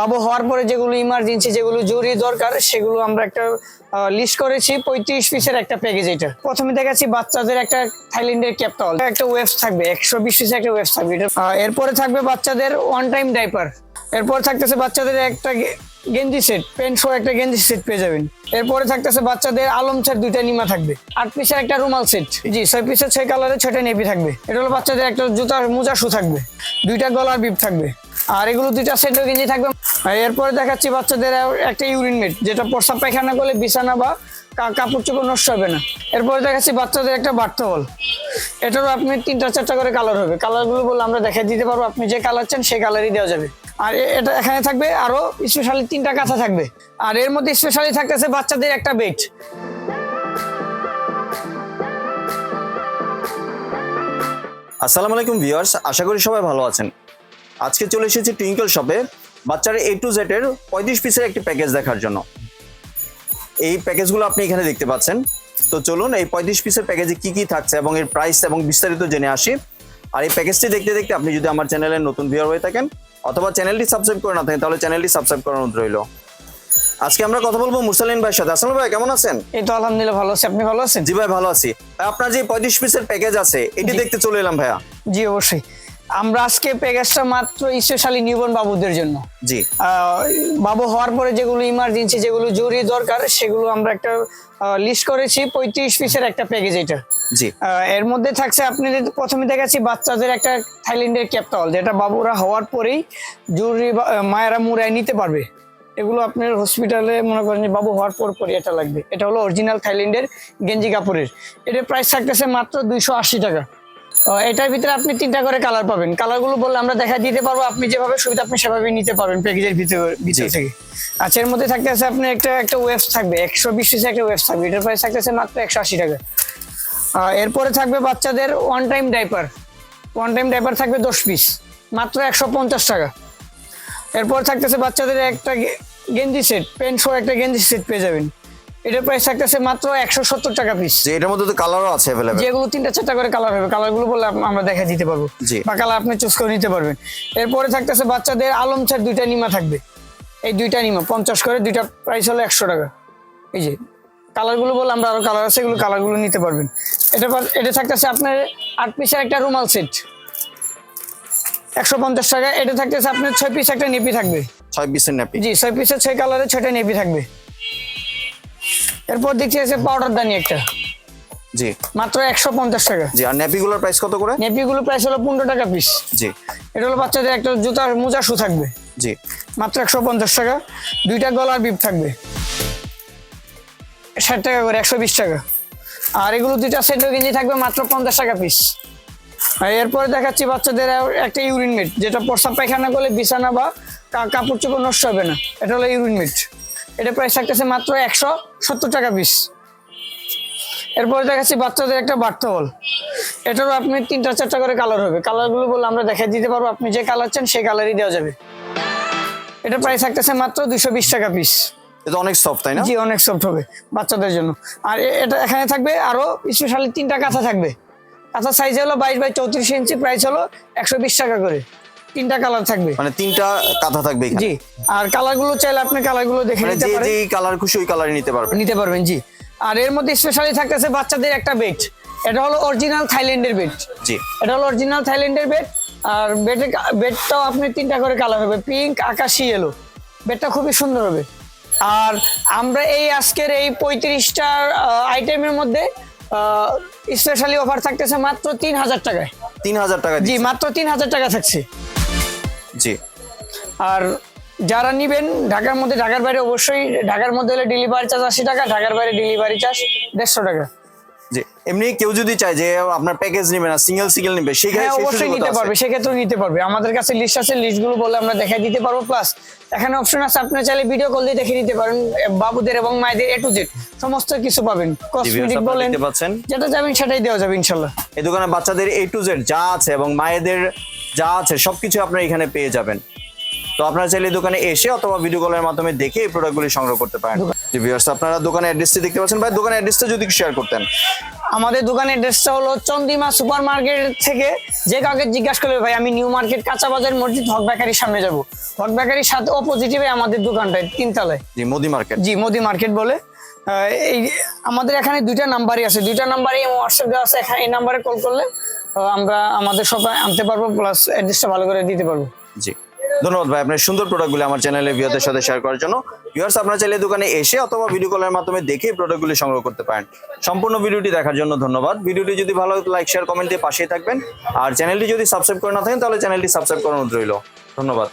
বাবু হওয়ার পরে যেগুলো ইমার্জেন্সি যেগুলো জরুরি দরকার, সেগুলো আমরা একটা লিস্ট করেছি। পঁয়ত্রিশ পিসের একটা প্যাকেজ এটা। প্রথমে দেখাচ্ছি বাচ্চাদের একটা থাইল্যান্ডের ক্যাপটল একটা ওয়েবস থাকবে, একশো বিশ পিসের একটা ওয়েবস থাকবে এটা। এরপরে থাকবে বাচ্চাদের ওয়ান টাইম ডাইপার এরপর থাকতেছে বাচ্চাদের একটা গেঞ্জি সেট প্যান্ট সহ একটা গেঞ্জি সেট পেয়ে যাবেন। এরপরে থাকতেছে বাচ্চাদের আলম সেট দুইটা নিমা থাকবে। আট পিসের একটা রুমাল সেট জি, ছয় পিসের ছয় কালারের ছয়টা নেপি থাকবে। এটা হলো বাচ্চাদের একটা জুতা মোজা শু থাকবে। দুইটা গলার বিপ থাকবে। আর এগুলো দুইটা সেটও গেঞ্জি থাকবে। এরপরে দেখাচ্ছি বাচ্চাদের একটা ইউরিন মেট, যেটা প্রস্রাব পায়খানা করলে বিছানা বা কাপড় চোপড় নষ্ট হবে না। এরপরে দেখাচ্ছি বাচ্চাদের একটা বার্থ হল এটারও আপনি তিনটা, চারটা করে কালার হবে। কালারগুলো বলে আমরা দেখা দিতে পারব। আপনি যে কালার চান সেই কালারই দেওয়া যাবে। আর এটা এখানে থাকবে আরও স্পেশালি তিনটা কাঁথা থাকবে। আর এর মধ্যে স্পেশালি থাকতেছে বাচ্চাদের একটা বেড আসসালামু আলাইকুম ভিউয়ার্স, আশা করি সবাই ভালো আছেন। আজকে চলে এসেছি টুইঙ্কল শপে বাচ্চার এ টু জেড এর পঁয়ত্রিশ পিসের একটি প্যাকেজ দেখার জন্য। এই প্যাকেজগুলো আপনি এখানে দেখতে পাচ্ছেন। তো চলুন এই পঁয়ত্রিশ পিসের প্যাকেজে কি কি থাকছে এবং এর প্রাইস এবং বিস্তারিত জেনে আসি। আর এই প্যাকেজটি দেখতে দেখতে আপনি যদি আমার চ্যানেলে নতুন ভিউয়ার হয়ে থাকেন অথবা চ্যানেলটি সাবস্ক্রাইব করে না থাকেন তাহলে চ্যানেলটি সাবস্ক্রাইব করার অনুরোধ রইল। আজকে আমরা কথা বলব মুরসালিন ভাইয়ের সাথে। আসসালাম ভাই কেমন আছেন? এই তো আলহামদুলিল্লাহ ভালো আছে। আপনি ভালো আছেন? জি ভাই ভালো আছি। আপনার যে পঁয়ত্রিশ পিসের প্যাকেজ আছে এটি দেখতে চলে এলাম ভাইয়া। জি অবশ্যই। আমরা আজকে প্যাকেজটা মাত্র স্পেশালি নিউবর্ন বাবুদের জন্য। জি। বাবু হওয়ার পরে যেগুলো ইমার্জেন্সি যেগুলো জরুরি দরকার সেগুলো আমরা একটা লিস্ট করেছি পঁয়ত্রিশ পিসের একটা প্যাকেজ এটা। জি। এর মধ্যে থাকছে আপনি যদি প্রথমে দেখাচ্ছি বাচ্চাদের একটা থাইল্যান্ডের ক্যাপটল যেটা বাবুরা হওয়ার পরেই জরুরি মায়েরা মুড়ায় নিতে পারবে। এগুলো আপনার হসপিটালে মনে করেন যে বাবু হওয়ার পর পরই এটা লাগবে। এটা হলো অরিজিনাল থাইল্যান্ডের গেঞ্জি কাপড়ের। এটার প্রাইস থাকতেছে মাত্র দুইশো আশি টাকা। এটার ভিতরে আপনি তিনটা করে কালার পাবেন। কালারগুলো বললে আমরা দেখা দিতে পারব আপনি যেভাবে সুবিধা আপনি সেভাবে নিতে পারবেন প্যাকেজের ভিতরে ভিতর থেকে। আচ্ছা এর মধ্যে থাকতেছে আপনি একটা একটা ওয়েবস থাকবে একশো বিশ একটা ওয়েবস থাকবে। এটার প্রাইস থাকতেছে মাত্র একশো আশি টাকা। এরপরে থাকবে বাচ্চাদের one time diaper one time diaper থাকবে দশ পিস মাত্র একশো পঞ্চাশ টাকা। এরপর থাকতেছে বাচ্চাদের একটা গেঞ্জি সেট প্যান্ট সহ একটা গেঞ্জি সেট পেয়ে যাবেন। এটার প্রাইস থাকতেছে মাত্র একশো সত্তর টাকা পিস যে এটার মধ্যে তো কালারও আছে অ্যাভেলেবেল যেগুলো তিনটা চারটা করে কালার হবে। কালারগুলো বলে আমরা দেখা দিতে পারব। বা কালার আপনি চুজ করে নিতে পারবেন। এরপরে থাকতেছে বাচ্চাদের আলম ছাড় দুইটা নিমা থাকবে। এই দুইটা নিমা পঞ্চাশ করে দুইটা প্রাইস হলো একশো টাকা। এই যে কালারগুলো বলে আমরা আরও কালার আছে এগুলো কালারগুলো নিতে পারবেন। এটা এটা থাকতেছে আপনার আট পিসের একটা রুমাল সেট একশো পঞ্চাশ টাকা। এটা থাকতেছে আপনার ছয় পিস একটা নেপি থাকবে। ছয় পিসের ন্যাপি জি ছয় পিসের ছয় কালারের ছয়টা নেপি থাকবে। এরপর দেখছি আছে পাউডার দানি একটা। জি। মাত্র একশো পঞ্চাশ টাকা। জি আর ন্যাপিগুলোর প্রাইস কত করে? নেপিগুলো প্রাইস হলো পনেরো টাকা পিস জি। এটা হলো বাচ্চাদের একটা জুতা মোজা শু থাকবে। জি। মাত্র একশো পঞ্চাশ টাকা। দুইটা গলার বিপ থাকবে। ষাট টাকা করে একশো বিশ টাকা। আর এগুলো দুইটা সেট গেঞ্জি থাকবে মাত্র পঞ্চাশ টাকা পিস আর এরপরে দেখাচ্ছি বাচ্চাদের একটা ইউরিন মেট যেটা প্রস্রাব পায়খানা করলে বিছানা বা কাপড় চোপড় নষ্ট হবে না। এটা হলো ইউরিন মেট এটা প্রাইস থাকতেছে মাত্র একশো সত্তর টাকা পিস এরপরে দেখাচ্ছি বাচ্চাদের একটা বার্থ হল এটারও আপনি তিনটা চারটা করে কালার হবে। কালারগুলো বলে আমরা দেখা দিতে পারব। আপনি যে কালার চান সেই কালারই দেওয়া যাবে। এটা প্রাইস থাকতেছে মাত্র দুশো বিশ টাকা পিস এটা অনেক সফট তাই না? জি অনেক সফট হবে বাচ্চাদের জন্য। আর এটা এখানে থাকবে আরও স্পেশালি তিনটা কাঁথা থাকবে। কাঁথার সাইজ হলো বাইশ বাই চৌত্রিশ ইঞ্চি প্রাইস হলো একশো বিশ টাকা করে। তিনটা কালার থাকবে। মানে তিনটা কাঁথা থাকবে জি আর কালারগুলো চাইলে আপনি কালারগুলো দেখে মানে নিতে পারেন। যে কালার খুশি ওই কালারই নিতে পারবে নিতে পারবেন জি। আর এর মধ্যে স্পেশালি থাকতেছে বাচ্চাদের একটা বেড এটা হলো অরিজিনাল থাইল্যান্ডের বেড জি। এটা হলো অরিজিনাল থাইল্যান্ডের বেড আর বেডটাও আপনি তিনটা করে কালার হবে পিঙ্ক আকাশি এলো বেডটা খুবই সুন্দর হবে। আর আমরা এই আজকের এই পঁয়ত্রিশটা আইটেমের মধ্যে স্পেশালি অফার থাকতেছে মাত্র তিন হাজার টাকায়। তিন হাজার টাকা জি মাত্র তিন হাজার টাকা থাকছে। জি। আর যারা নিবেন, ঢাকার মধ্যে, ঢাকার বাইরে অবশ্যই, ঢাকার মধ্যে হলে ডেলিভারি চার্জ আশি টাকা, ঢাকার বাইরে ডেলিভারি চার্জ দেড়শো টাকা। এমনি কেউ যদি চায় যে আপনার প্যাকেজ নেবে না সিঙ্গেল সিঙ্গেল নেবে সেই হ্যাঁ অবশ্যই নিতে। পারবে সেক্ষেত্রেও নিতে পারবে। আমাদের কাছে লিস্ট আছে লিস্টগুলো বলে আমরা দেখাই দিতে পারব। প্লাস এখানে অপশন আছে আপনার চাইলে ভিডিও কল দিয়ে দেখে নিতে পারেন বাবুদের এবং মায়েদের এ টু জেড সমস্ত কিছু পাবেন। কসমেটিক বলেন যেটা যাবেন সেটাই দেওয়া যাবে ইনশাল্লাহ। এই দোকানে বাচ্চাদের এ টু জেড যা আছে এবং মায়েদের যা আছে সবকিছু আপনারা এখানে পেয়ে যাবেন। তো আপনারা চাইলে দোকানে এসে অথবা ভিডিও কলের মাধ্যমে দেখে এই প্রোডাক্টগুলি সংগ্রহ করতে পারেন। ভিউয়ার্স আপনারা দোকানের অ্যাড্রেসটি দেখতে পাচ্ছেন। ভাই দোকানের অ্যাড্রেসটা যদি শেয়ার করতেন। আমাদের দোকানের অ্যাড্রেসটা হলো চন্দিমা সুপার মার্কেট থেকে যে কাউকে জিজ্ঞাসা করবে ভাই আমি নিউ মার্কেট কাঁচা বাজার মসজিদ হক বেকারির সামনে যাব। হক বেকারির সাথে অপোজিটিভে আমাদের দোকানটা তিনতলায়। G Modi market. G Modi market বলে। এই আমাদের এখানে দুইটা নাম্বারই আছে। দুইটা নাম্বারই হোয়াটসঅ্যাপ দেওয়া আছে এখানে এই নাম্বারে কল করলে আমরা আমাদের সব আনতে পারব প্লাস অ্যাড্রেসটা ভালো করে দিতে পারব। জি। ধন্যবাদ ভাই, আপনার সুন্দর প্রোডাক্টগুলি আমার চ্যানেলে ভিউয়ারদের সাথে শেয়ার করার জন্য। ভিউয়ার্স আপনারা চাইলে দোকানে এসে অথবা ভিডিও কলের মাধ্যমে দেখে প্রোডাক্টগুলি সংগ্রহ করতে পারেন। সম্পূর্ণ ভিডিওটি দেখার জন্য ধন্যবাদ। ভিডিওটি যদি ভালো লাইক শেয়ার কমেন্ট দিয়ে পাশেই থাকবেন। আর চ্যানেলটি যদি সাবস্ক্রাইব করে না থাকেন, তাহলে চ্যানেলটি সাবস্ক্রাইব করানো রইল। ধন্যবাদ।